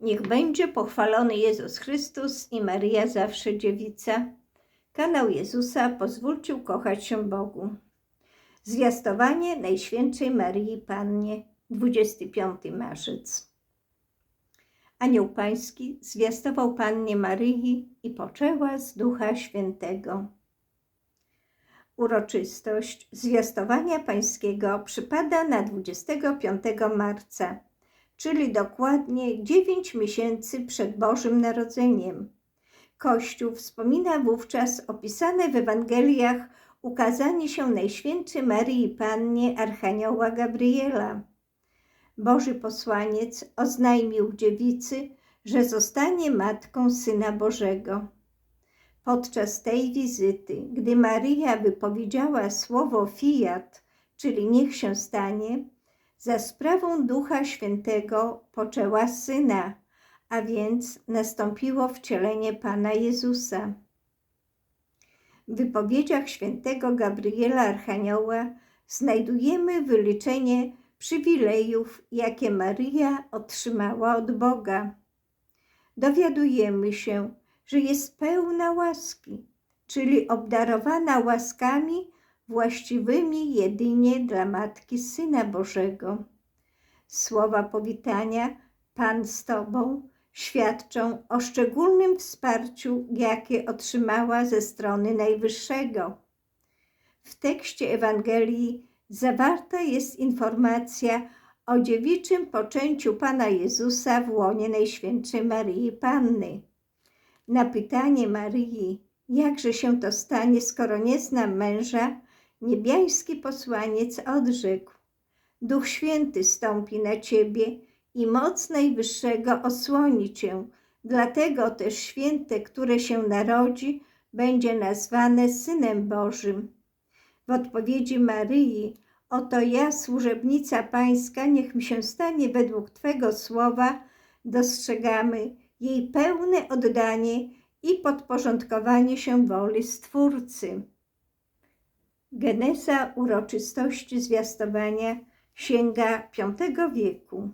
Niech będzie pochwalony Jezus Chrystus i Maria zawsze dziewica. Kanał Jezusa pozwólcie ukochać się Bogu. Zwiastowanie Najświętszej Marii Pannie, 25 marzec. Anioł Pański zwiastował Pannie Maryi i poczęła z Ducha Świętego. Uroczystość zwiastowania Pańskiego przypada na 25 marca, czyli dokładnie 9 miesięcy przed Bożym Narodzeniem. Kościół wspomina wówczas opisane w Ewangeliach ukazanie się Najświętszej Maryi Pannie Archanioła Gabriela. Boży posłaniec oznajmił dziewicy, że zostanie matką Syna Bożego. Podczas tej wizyty, gdy Maryja wypowiedziała słowo fiat, czyli niech się stanie, za sprawą Ducha Świętego poczęła Syna, a więc nastąpiło wcielenie Pana Jezusa. W wypowiedziach świętego Gabriela Archanioła znajdujemy wyliczenie przywilejów, jakie Maryja otrzymała od Boga. Dowiadujemy się, że jest pełna łaski, czyli obdarowana łaskami właściwymi jedynie dla Matki Syna Bożego. Słowa powitania Pan z Tobą świadczą o szczególnym wsparciu, jakie otrzymała ze strony Najwyższego. W tekście Ewangelii zawarta jest informacja o dziewiczym poczęciu Pana Jezusa w łonie Najświętszej Maryi Panny. Na pytanie Maryi, jakże się to stanie, skoro nie znam męża, niebiański posłaniec odrzekł: Duch Święty stąpi na ciebie i moc Najwyższego osłoni cię. Dlatego też święte, które się narodzi, będzie nazwane Synem Bożym. W odpowiedzi Maryi, oto ja, służebnica Pańska, niech mi się stanie według Twego słowa, dostrzegamy jej pełne oddanie i podporządkowanie się woli Stwórcy. Geneza uroczystości zwiastowania sięga V wieku.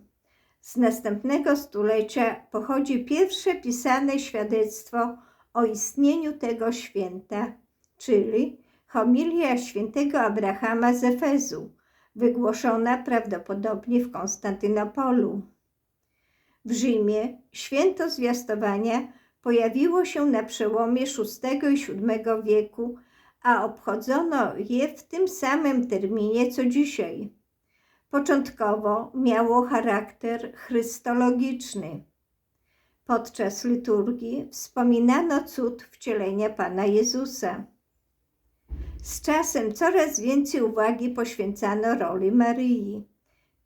Z następnego stulecia pochodzi pierwsze pisane świadectwo o istnieniu tego święta, czyli homilia świętego Abrahama z Efezu, wygłoszona prawdopodobnie w Konstantynopolu. W Rzymie święto zwiastowania pojawiło się na przełomie VI i VII wieku, a obchodzono je w tym samym terminie co dzisiaj. Początkowo miało charakter chrystologiczny. Podczas liturgii wspominano cud wcielenia Pana Jezusa. Z czasem coraz więcej uwagi poświęcano roli Maryi.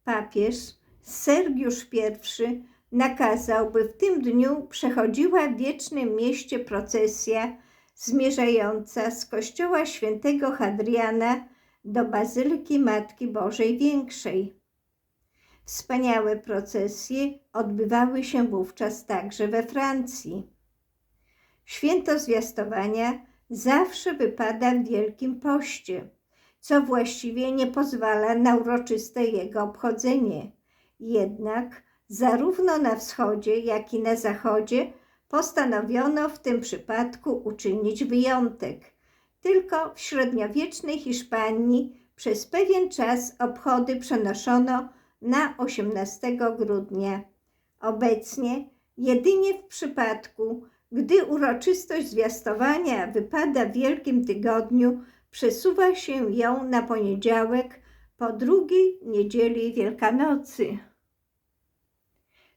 Papież Sergiusz I nakazał, by w tym dniu przechodziła w wiecznym mieście procesja zmierzająca z kościoła świętego Hadriana do Bazyliki Matki Bożej Większej. Wspaniałe procesje odbywały się wówczas także we Francji. Święto zwiastowania zawsze wypada w Wielkim Poście, co właściwie nie pozwala na uroczyste jego obchodzenie. Jednak zarówno na wschodzie, jak i na zachodzie postanowiono w tym przypadku uczynić wyjątek. Tylko w średniowiecznej Hiszpanii przez pewien czas obchody przenoszono na 18 grudnia. Obecnie jedynie w przypadku, gdy uroczystość zwiastowania wypada w Wielkim Tygodniu, przesuwa się ją na poniedziałek po drugiej niedzieli Wielkanocy.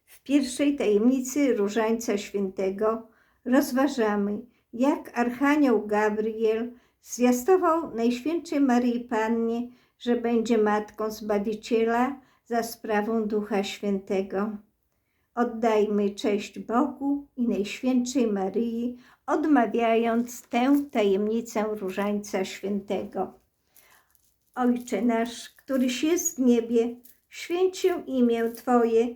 W pierwszej tajemnicy Różańca Świętego rozważamy, jak Archanioł Gabriel zwiastował Najświętszej Maryi Pannie, że będzie Matką Zbawiciela za sprawą Ducha Świętego. Oddajmy cześć Bogu i Najświętszej Maryi, odmawiając tę tajemnicę Różańca Świętego. Ojcze nasz, któryś jest w niebie, święć imię Twoje,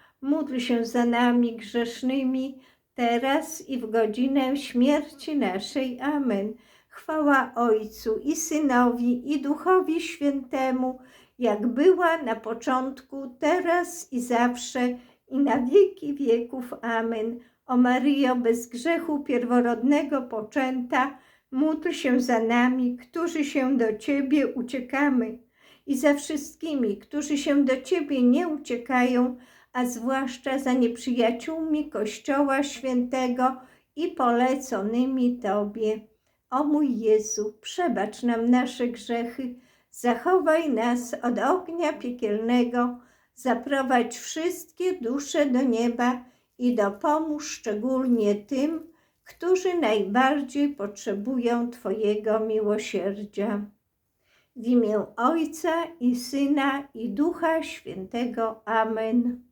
módl się za nami grzesznymi, teraz i w godzinę śmierci naszej. Amen. Chwała Ojcu i Synowi i Duchowi Świętemu, jak była na początku, teraz i zawsze i na wieki wieków. Amen. O Maryjo, bez grzechu pierworodnego poczęta, módl się za nami, którzy się do Ciebie uciekamy i za wszystkimi, którzy się do Ciebie nie uciekają, a zwłaszcza za nieprzyjaciółmi Kościoła Świętego i poleconymi Tobie. O mój Jezu, przebacz nam nasze grzechy, zachowaj nas od ognia piekielnego, zaprowadź wszystkie dusze do nieba i dopomóż szczególnie tym, którzy najbardziej potrzebują Twojego miłosierdzia. W imię Ojca i Syna i Ducha Świętego. Amen.